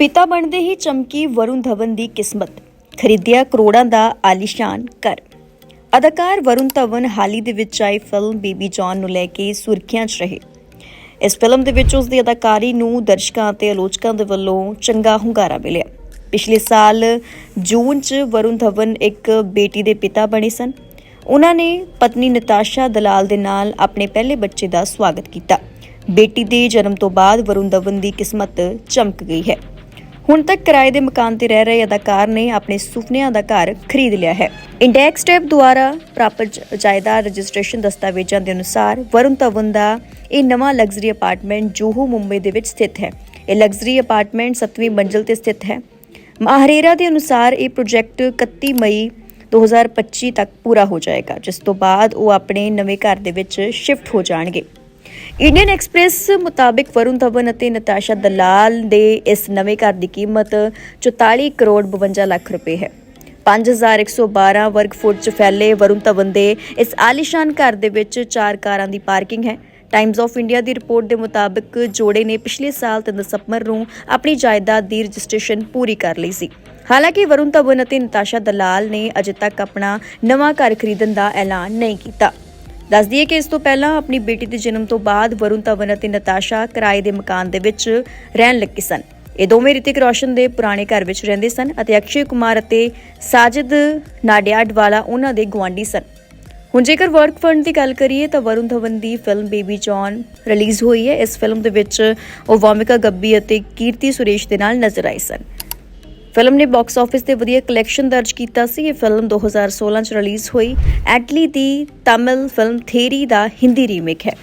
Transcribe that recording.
ਪਿਤਾ ਬਣਦੇ ਹੀ ਚਮਕੀ ਵਰੁਣ ਧਵਨ ਦੀ ਕਿਸਮਤ, ਖਰੀਦਿਆ ਕਰੋੜਾਂ ਦਾ ਆਲੀਸ਼ਾਨ ਘਰ। ਅਦਾਕਾਰ ਵਰੁਣ ਧਵਨ ਹਾਲ ਹੀ ਦੇ ਵਿੱਚ ਆਈ ਫਿਲਮ ਬੇਬੀ ਜੌਨ ਨੂੰ ਲੈ ਕੇ ਸੁਰਖੀਆਂ 'ਚ ਰਹੇ। ਇਸ ਫਿਲਮ ਦੇ ਵਿੱਚ ਉਸ ਦੀ ਅਦਾਕਾਰੀ ਨੂੰ ਦਰਸ਼ਕਾਂ ਅਤੇ ਆਲੋਚਕਾਂ ਦੇ ਵੱਲੋਂ ਚੰਗਾ ਹੁੰਗਾਰਾ ਮਿਲਿਆ। ਪਿਛਲੇ ਸਾਲ ਜੂਨ 'ਚ ਵਰੁਣ ਧਵਨ ਇੱਕ ਬੇਟੀ ਦੇ ਪਿਤਾ ਬਣੇ ਸਨ। ਉਹਨਾਂ ਨੇ ਪਤਨੀ ਨਤਾਸ਼ਾ ਦਲਾਲ ਦੇ ਨਾਲ ਆਪਣੇ ਪਹਿਲੇ ਬੱਚੇ ਦਾ ਸਵਾਗਤ ਕੀਤਾ। ਬੇਟੀ ਦੇ ਜਨਮ ਤੋਂ ਬਾਅਦ ਵਰੁਣ ਧਵਨ ਦੀ ਕਿਸਮਤ ਚਮਕ ਗਈ ਹੈ। ਹੁਣ ਤੱਕ ਕਿਰਾਏ ਦੇ ਮਕਾਨ ਤੇ ਰਹਿ ਰਹੇ ਅਦਾਕਾਰ ਨੇ ਆਪਣੇ ਸੁਪਨਿਆਂ ਦਾ ਘਰ ਖਰੀਦ ਲਿਆ ਹੈ। ਇੰਡੈਕਸ ਟੈਪ ਦੁਆਰਾ ਪ੍ਰਾਪਤ ਜਾਇਦਾਦ ਰਜਿਸਟ੍ਰੇਸ਼ਨ ਦਸਤਾਵੇਜ਼ਾਂ ਦੇ ਅਨੁਸਾਰ ਵਰੁਣ ਧਵਨ ਦਾ ਇਹ ਨਵਾਂ ਲਗਜ਼ਰੀ ਅਪਾਰਟਮੈਂਟ ਜੋਹੂ, ਮੁੰਬਈ ਦੇ ਵਿੱਚ ਸਥਿਤ ਹੈ। ਇਹ ਲਗਜ਼ਰੀ ਅਪਾਰਟਮੈਂਟ 7ਵੀਂ ਮੰਜ਼ਲ ਤੇ ਸਥਿਤ ਹੈ। ਮਾਹਰੇਰਾ ਦੇ ਅਨੁਸਾਰ ਇਹ ਪ੍ਰੋਜੈਕਟ 31 ਮਈ 2025 ਤੱਕ ਪੂਰਾ ਹੋ ਜਾਏਗਾ, ਜਿਸ ਤੋਂ ਬਾਅਦ ਉਹ ਆਪਣੇ ਨਵੇਂ ਘਰ ਦੇ ਵਿੱਚ ਸ਼ਿਫਟ ਹੋ ਜਾਣਗੇ। ਇੰਡੀਅਨ ਐਕਸਪ੍ਰੈਸ ਮੁਤਾਬਿਕ ਵਰੁਣ ਧਵਨ ਅਤੇ ਨਤਾਸ਼ਾ ਦਲਾਲ ਦੇ ਇਸ ਨਵੇਂ ਘਰ ਦੀ ਕੀਮਤ 44 ਕਰੋੜ 52 ਲੱਖ ਰੁਪਏ ਹੈ। 5112 ਵਰਗ ਫੁੱਟ 'ਚ ਫੈਲੇ ਵਰੁਣ ਧਵਨ ਦੇ ਇਸ ਆਲੀਸ਼ਾਨ ਘਰ ਦੇ ਵਿੱਚ ਚਾਰ ਕਾਰਾਂ ਦੀ ਪਾਰਕਿੰਗ ਹੈ। ਟਾਈਮਜ਼ ਆਫ ਇੰਡੀਆ ਦੀ ਰਿਪੋਰਟ ਦੇ ਮੁਤਾਬਕ ਜੋੜੇ ਨੇ ਪਿਛਲੇ ਸਾਲ 3 ਦਸੰਬਰ ਨੂੰ ਆਪਣੀ ਜਾਇਦਾਦ ਦੀ ਰਜਿਸਟ੍ਰੇਸ਼ਨ ਪੂਰੀ ਕਰ ਲਈ ਸੀ। ਹਾਲਾਂਕਿ ਵਰੁਣ ਧਵਨ ਅਤੇ ਨਤਾਸ਼ਾ ਦਲਾਲ ਨੇ ਅਜੇ ਤੱਕ ਆਪਣਾ ਨਵਾਂ ਘਰ ਖਰੀਦਣ ਦਾ ਐਲਾਨ ਨਹੀਂ ਕੀਤਾ। ਦੱਸ ਦਈਏ ਕਿ ਇਸ ਤੋਂ ਪਹਿਲਾਂ ਆਪਣੀ ਬੇਟੀ ਦੇ ਜਨਮ ਤੋਂ ਬਾਅਦ ਵਰੁਣ ਧਵਨ ਅਤੇ ਨਤਾਸ਼ਾ ਕਿਰਾਏ ਦੇ ਮਕਾਨ ਦੇ ਵਿੱਚ ਰਹਿਣ ਲੱਗੇ ਸਨ। ਇਹ ਦੋਵੇਂ ਰਿਤਿਕ ਰੋਸ਼ਨ ਦੇ ਪੁਰਾਣੇ ਘਰ ਵਿੱਚ ਰਹਿੰਦੇ ਸਨ ਅਤੇ ਅਕਸ਼ੇ ਕੁਮਾਰ ਅਤੇ ਸਾਜਿਦ ਨਾਡਿਆਡ ਵਾਲਾ ਉਹਨਾਂ ਦੇ ਗੁਆਂਢੀ ਸਨ। ਹੁਣ ਜੇਕਰ ਵਰਕ ਫੰਡ ਦੀ ਗੱਲ ਕਰੀਏ ਤਾਂ ਵਰੁਣ ਧਵਨ ਦੀ ਫਿਲਮ ਬੇਬੀ ਜੌਨ ਰਿਲੀਜ਼ ਹੋਈ ਹੈ। ਇਸ ਫਿਲਮ ਦੇ ਵਿੱਚ ਉਹ ਵਾਮਿਕਾ ਗੱਬੀ ਅਤੇ ਕੀਰਤੀ ਸੁਰੇਸ਼ ਦੇ ਨਾਲ ਨਜ਼ਰ ਆਏ ਸਨ। ਫਿਲਮ ਨੇ ਬਾਕਸ ਆਫਿਸ ਤੇ ਵਧੀਆ ਕਲੈਕਸ਼ਨ ਦਰਜ ਕੀਤਾ ਸੀ। ਇਹ ਫਿਲਮ 2016 ਚ ਰਿਲੀਜ਼ ਹੋਈ। ਐਟਲੀ ਦੀ ਤਾਮਿਲ ਫਿਲਮ ਥੇਰੀ ਦਾ ਹਿੰਦੀ ਰੀਮੇਕ ਹੈ।